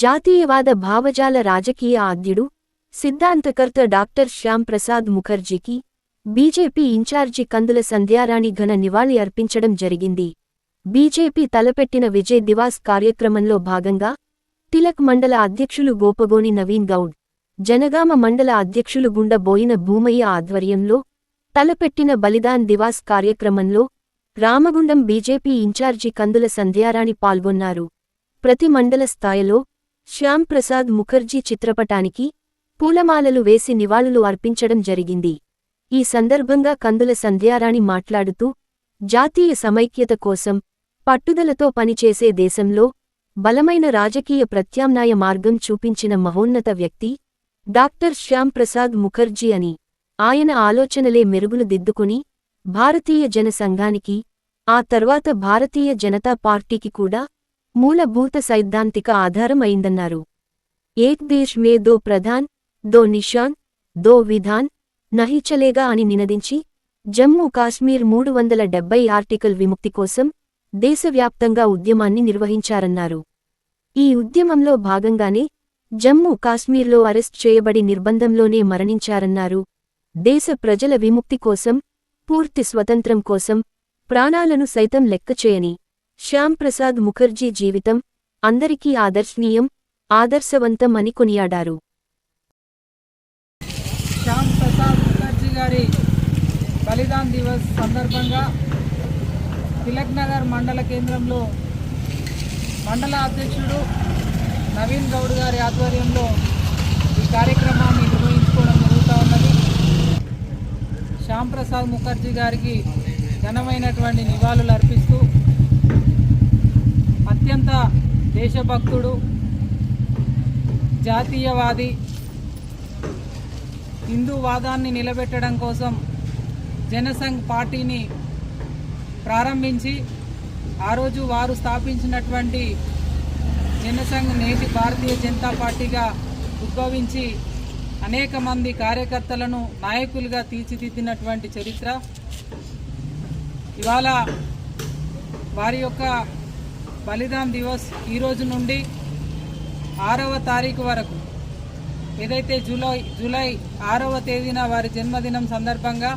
జాతీయవాద భావజాల రాజకీయ ఆద్యుడు సిద్ధాంతకర్త డాక్టర్ శ్యామ్ ప్రసాద్ ముఖర్జీకి బీజేపీ ఇన్ఛార్జి కందుల సంధ్యారాణి ఘన నివాళి అర్పించడం జరిగింది. బీజేపీ తలపెట్టిన విజయ్ దివాస్ కార్యక్రమంలో భాగంగా తిలక్ మండల అధ్యక్షులు గోపగోని నవీన్ గౌడ్ జనగామ మండల అధ్యక్షులు గుండబోయిన భూమయ్య ఆధ్వర్యంలో తలపెట్టిన బలిదాన్ దివాస్ కార్యక్రమంలో రామగుండం బీజేపీ ఇన్ఛార్జి కందుల సంధ్యారాణి పాల్గొన్నారు. ప్రతి మండల స్థాయిలో శ్యాంప్రసాద్ ముఖర్జీ చిత్రపటానికి పూలమాలలు వేసి నివాళులు అర్పించడం జరిగింది. ఈ సందర్భంగా కందుల సంధ్యారాణి మాట్లాడుతూ జాతీయ సమైక్యత కోసం పట్టుదలతో పనిచేసే దేశంలో బలమైన రాజకీయ ప్రత్యామ్నాయ మార్గం చూపించిన మహోన్నత వ్యక్తి డాక్టర్ శ్యాంప్రసాద్ ముఖర్జీ అని ఆయన ఆలోచనలే మెరుగులు దిద్దుకుని భారతీయ జన సంఘానికి ఆ తర్వాత భారతీయ జనతా పార్టీకి కూడా మూలభూత సైద్ధాంతిక ఆధారం అయిందన్నారు ఏక్ దేశ్ మే దో ప్రధాన్ దో నిషాన్ దో విధాన్ నహిచలేగా అని నినదించి జమ్మూ కాశ్మీర్ మూడు వందల డెబ్బై ఆర్టికల్ విముక్తి కోసం దేశవ్యాప్తంగా ఉద్యమాన్ని నిర్వహించారన్నారు. ఈ ఉద్యమంలో భాగంగానే జమ్మూ కాశ్మీర్లో అరెస్ట్ చేయబడి నిర్బంధంలోనే మరణించారన్నారు. దేశ ప్రజల విముక్తి కోసం పూర్తి స్వతంత్రం కోసం ప్రాణాలను సైతం లెక్కచేయని శ్యామ్ ప్రసాద్ ముఖర్జీ జీవితం అందరికీ ఆదర్శనీయం ఆదర్శవంతం అని కొనియాడారు. శ్యామ్ ప్రసాద్ ముఖర్జీ గారి బలిదాన్ దివస్ సందర్భంగా తిలక్ నగర్ మండల కేంద్రంలో మండల అధ్యక్షుడు నవీన్ గౌడ్ గారి ఆధ్వర్యంలో ఈ కార్యక్రమాన్ని నిర్వహించుకోవడం జరుగుతూ ఉన్నది. శ్యాంప్రసాద్ ముఖర్జీ గారికి ఘనమైనటువంటి నివాళులు అర్పిస్తూ అత్యంత దేశభక్తుడు జాతీయవాది. హిందూవాదాన్ని నిలబెట్టడం కోసం జనసంఘ్ పార్టీని ప్రారంభించి ఆ రోజు వారు స్థాపించినటువంటి జనసంఘ్ నేటి భారతీయ జనతా పార్టీగా ఉద్భవించి అనేక మంది కార్యకర్తలను నాయకులుగా తీర్చిదిద్దినటువంటి చరిత్ర. ఇవాళ వారి యొక్క బలిదాన్ దివస్ ఈ రోజు నుండి ఆరవ తారీఖు వరకు. ఏదైతే జూలై జూలై ఆరవ తేదీన వారి జన్మదినం సందర్భంగా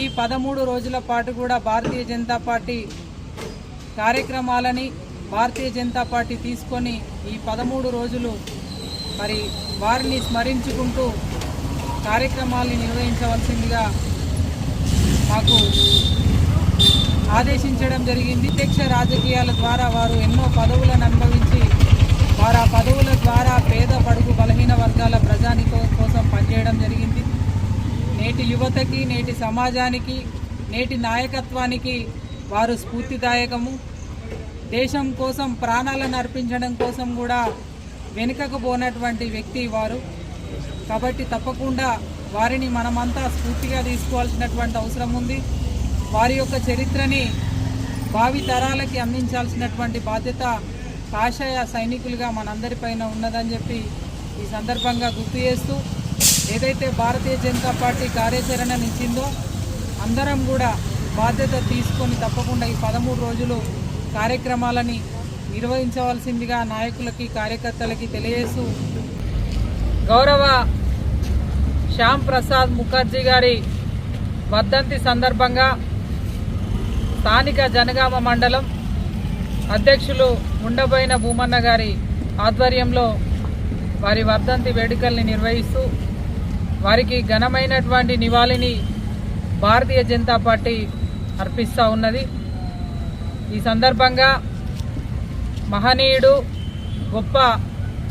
ఈ పదమూడు రోజుల పాటు కూడా భారతీయ జనతా పార్టీ కార్యక్రమాలని భారతీయ జనతా పార్టీ తీసుకొని ఈ పదమూడు రోజులు మరి వారిని స్మరించుకుంటూ కార్యక్రమాల్ని నిర్వహించవలసిందిగా మాకు ఆదేశించడం జరిగింది. ప్రత్యక్ష రాజకీయాల ద్వారా వారు ఎన్నో పదవులను అనుభవించి వారు ఆ పదవుల ద్వారా పేద పడుగు బలహీన వర్గాల ప్రజానికో కోసం పనిచేయడం జరిగింది. నేటి యువతకి నేటి సమాజానికి నేటి నాయకత్వానికి వారు స్ఫూర్తిదాయకము. దేశం కోసం ప్రాణాలను అర్పించడం కోసం కూడా వెనుకకు పోనటువంటి వ్యక్తి వారు. కాబట్టి తప్పకుండా వారిని మనమంతా స్ఫూర్తిగా తీసుకోవాల్సినటువంటి అవసరం ఉంది. వారి యొక్క చరిత్రని భావి తరాలకి అందించాల్సినటువంటి బాధ్యత కాషాయ సైనికులుగా మనందరిపైన ఉన్నదని చెప్పి ఈ సందర్భంగా గుర్తు చేస్తూ ఏదైతే భారతీయ జనతా పార్టీ కార్యాచరణ ఇచ్చిందో అందరం కూడా బాధ్యత తీసుకొని తప్పకుండా ఈ పదమూడు రోజులు కార్యక్రమాలని నిర్వహించవలసిందిగా నాయకులకి కార్యకర్తలకి తెలియజేస్తూ గౌరవ శ్యామ్ ప్రసాద్ ముఖర్జీ గారి వర్ధంతి సందర్భంగా స్థానిక జనగామ మండలం అధ్యక్షులు ఉండబోయిన భూమన్న గారి ఆధ్వర్యంలో వారి వర్ధంతి వేడుకల్ని నిర్వహిస్తూ వారికి ఘనమైనటువంటి నివాళిని భారతీయ జనతా పార్టీ అర్పిస్తూ ఉన్నది. ఈ సందర్భంగా మహనీయుడు గొప్ప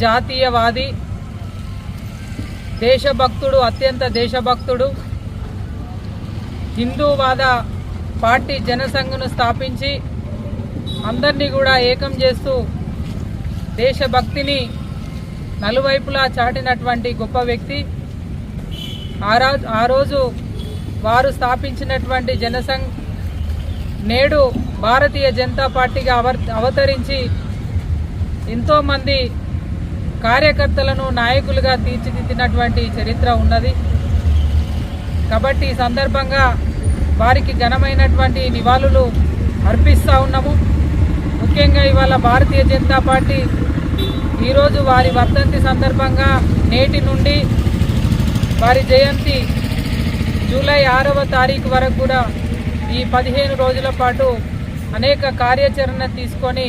జాతీయవాది దేశభక్తుడు అత్యంత దేశభక్తుడు హిందూవాద పార్టీ జనసంఘను స్థాపించి అందరినీ కూడా ఏకం చేస్తూ దేశభక్తిని నలువైపులా చాటినటువంటి గొప్ప వ్యక్తి. ఆ రోజు ఆ రోజు వారు స్థాపించినటువంటి జనసంఘ్ నేడు భారతీయ జనతా పార్టీగా అవతరించి ఎంతోమంది కార్యకర్తలను నాయకులుగా తీర్చిదిద్దినటువంటి చరిత్ర ఉన్నది. కాబట్టి ఈ సందర్భంగా వారికి ఘనమైనటువంటి నివాళులు అర్పిస్తూ ఉన్నాము. ముఖ్యంగా ఇవాళ భారతీయ జనతా పార్టీ ఈరోజు వారి వర్ధంతి సందర్భంగా నేటి నుండి వారి జయంతి జూలై ఆరవ తారీఖు వరకు కూడా ఈ పదిహేను రోజుల పాటు అనేక కార్యాచరణ తీసుకొని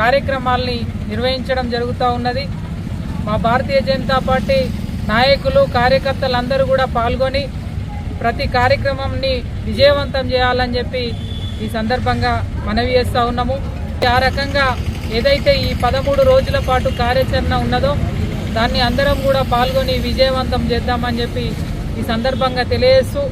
కార్యక్రమాల్ని నిర్వహించడం జరుగుతూ ఉన్నది. మా భారతీయ జనతా పార్టీ నాయకులు కార్యకర్తలందరూ కూడా పాల్గొని ప్రతి కార్యక్రమంని విజయవంతం చేయాలని చెప్పి ఈ సందర్భంగా మనవి చేస్తూ ఉన్నాము. ఆ రకంగా ఏదైతే ఈ పదమూడు రోజుల పాటు కార్యాచరణ ఉన్నదో దాన్ని అందరం కూడా పాల్గొని విజయవంతం చేద్దామని చెప్పి ఈ సందర్భంగా తెలియజేస్తూ